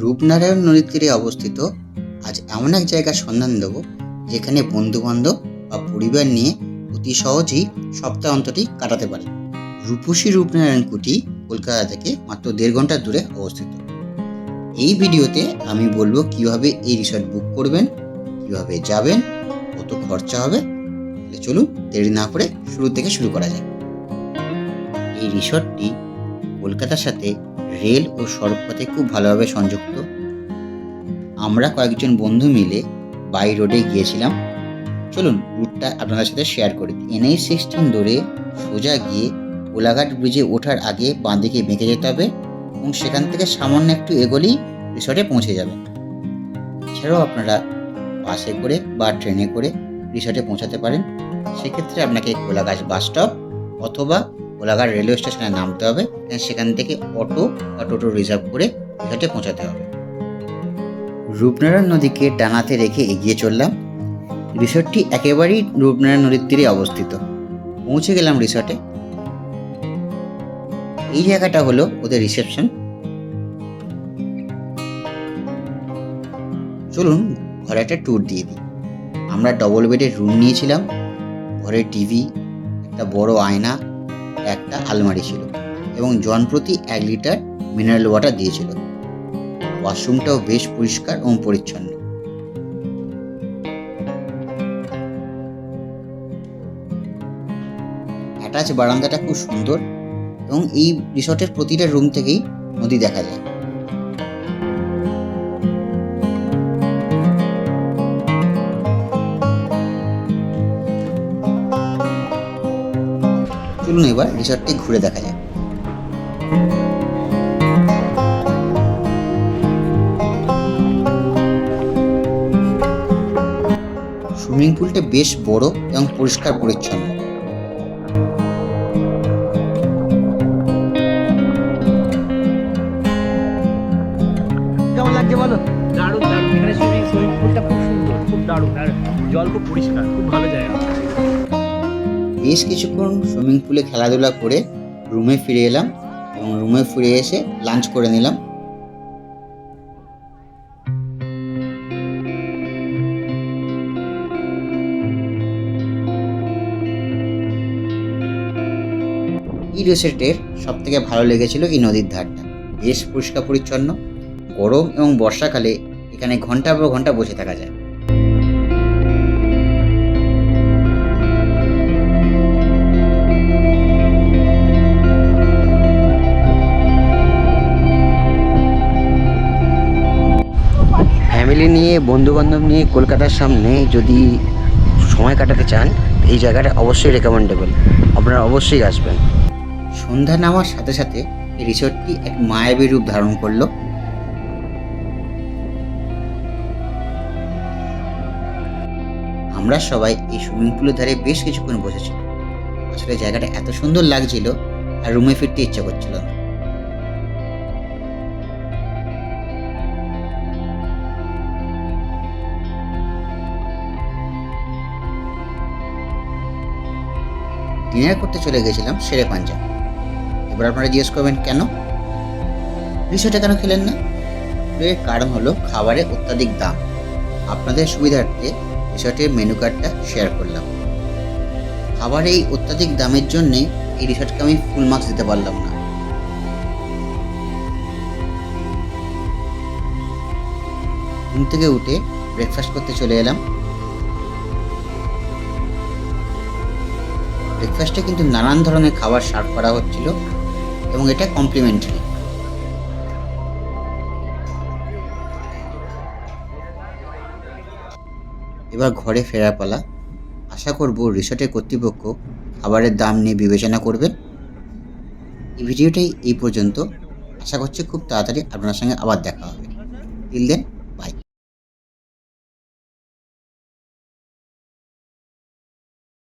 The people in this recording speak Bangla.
রূপনারায়ণ নদীর তীরে অবস্থিত। আজ এমন এক জায়গার সন্ধান দেব, যেখানে বন্ধুবান্ধব বা পরিবার নিয়ে অতি সহজেই সপ্তাহ অন্তটি কাটাতে পারে। রূপসী রূপনারায়ণ কুটি কলকাতা থেকে মাত্র দেড় ঘণ্টা দূরে অবস্থিত। এই ভিডিওতে আমি বলব কীভাবে এই রিসর্ট বুক করবেন, কীভাবে যাবেন, কত খরচা হবে। তাহলে চলুন দেরি না করে শুরু থেকে শুরু করা যায় এই রিসর্টটি কলকাতার সাথে রেল ও সড়কপথে খুব ভালোভাবে সংযুক্ত। আমরা কয়েকজন বন্ধু মিলে বাই রোডে গিয়েছিলাম। চলুন রুটটা আপনাদের সাথে শেয়ার করি। এনএই সিক্সটিন ধরে সোজা গিয়ে কোলাঘাট ব্রিজে ওঠার আগে বাঁদিকে বেঁকে যেতে হবে এবং সেখান থেকে সামান্য একটু এগোলেই রিসর্টে পৌঁছে যাবেন এছাড়াও আপনারা বাসে করে বা ট্রেনে করে রিসর্টে পৌঁছাতে পারেন। সেক্ষেত্রে আপনাকে কোলাঘাট বাস স্টপ অথবা কোলাঘাট রেলওয়ে স্টেশনে নামতে হবে। সেখান থেকে অটো বা টোটো রিজার্ভ করে রিসর্টে পৌঁছাতে হবে। রূপনারায়ণ নদীকে ডানাতে রেখে এগিয়ে চললাম। রিসর্টটি একেবারেই রূপনারায়ণ নদীর তীরে অবস্থিত। পৌঁছে গেলাম রিসর্টে। এই জায়গাটা হলো ওদের রিসেপশন। চলুন, ঘরে একটা ট্যুর দিয়ে দিই। আমরা ডবল বেডের রুম নিয়েছিলাম। ঘরে টিভি একটা বড় আয়না একটা আলমারি ছিল এবং জন প্রতি এক লিটার মিনারেল ওয়াটার দিয়েছিল। ওয়াশরুমটাও বেশ পরিষ্কার এবং পরিচ্ছন্ন। অ্যাটাচ বারান্দাটা খুব সুন্দর এবং এই রিসর্টের প্রতিটা রুম থেকেই নদী দেখা যায়। চলুন এবার রিসর্টটি ঘুরে দেখা যায় সুইমিং পুলটা বেশ বড় এবং পরিষ্কার পরিচ্ছন্ন। জল খুব পরিষ্কার, খুব ভালো জায়গা। বেশ কিছুক্ষণ সুইমিং পুলে খেলাধুলা করে রুমে ফিরে এলাম এবং রুমে ফিরে এসে লাঞ্চ করে নিলাম। এই রিসোর্টের সব থেকে ভালো লেগেছিল এই নদীর ধারটা। বেশ পরিষ্কার পরিচ্ছন্ন, গরম এবং বর্ষাকালে এখানে ঘণ্টার পর ঘণ্টা বসে থাকা যায়। ফ্যামিলি নিয়ে, বন্ধুবান্ধব নিয়ে কলকাতার সামনে যদি সময় কাটাতে চান, এই জায়গাটা অবশ্যই রেকমেন্ডেবল আপনারা অবশ্যই আসবেন। সন্ধ্যা নামার সাথে সাথে এই রিসোর্টটি এক মায়াবী রূপ ধারণ করল। আমরা সবাই এই সুইমিং পুলের ধারে বেশ কিছুক্ষণ বসেছিলাম। আসলে জায়গাটা এত সুন্দর লাগছিল আর রুমে ফিরতে ইচ্ছা করছিল না। ডিনার করতে চলে গেছিলাম শেরে পাঞ্জাব এবার আপনারা জিজ্ঞেস করবেন, কেন? রিসোর্টে কেন খেলেন না? এর কারণ হলো খাবারের অত্যাধিক দাম। আপনাদের সুবিধার্থে রিসর্টের মেনু কার্ডটা শেয়ার করলাম। খাবার এই অত্যাধিক দামের জন্যে এই রিসর্টকে আমি ফুল মার্কস দিতে পারলাম না। ঘুম থেকে উঠে ব্রেকফাস্ট করতে চলে এলাম। ব্রেকফাস্টে কিন্তু নানান ধরনের খাবার সার্ভ করা হচ্ছিল এবং এটা কমপ্লিমেন্টারি এবার ঘরে ফেরার পালা। আশা করব রিসর্টের কর্তৃপক্ষ খাবারের দাম নিয়ে বিবেচনা করবেন। এই ভিডিওটাই এই পর্যন্ত। আশা করছি খুব তাড়াতাড়ি আপনার সঙ্গে আবার দেখা হবে। Till then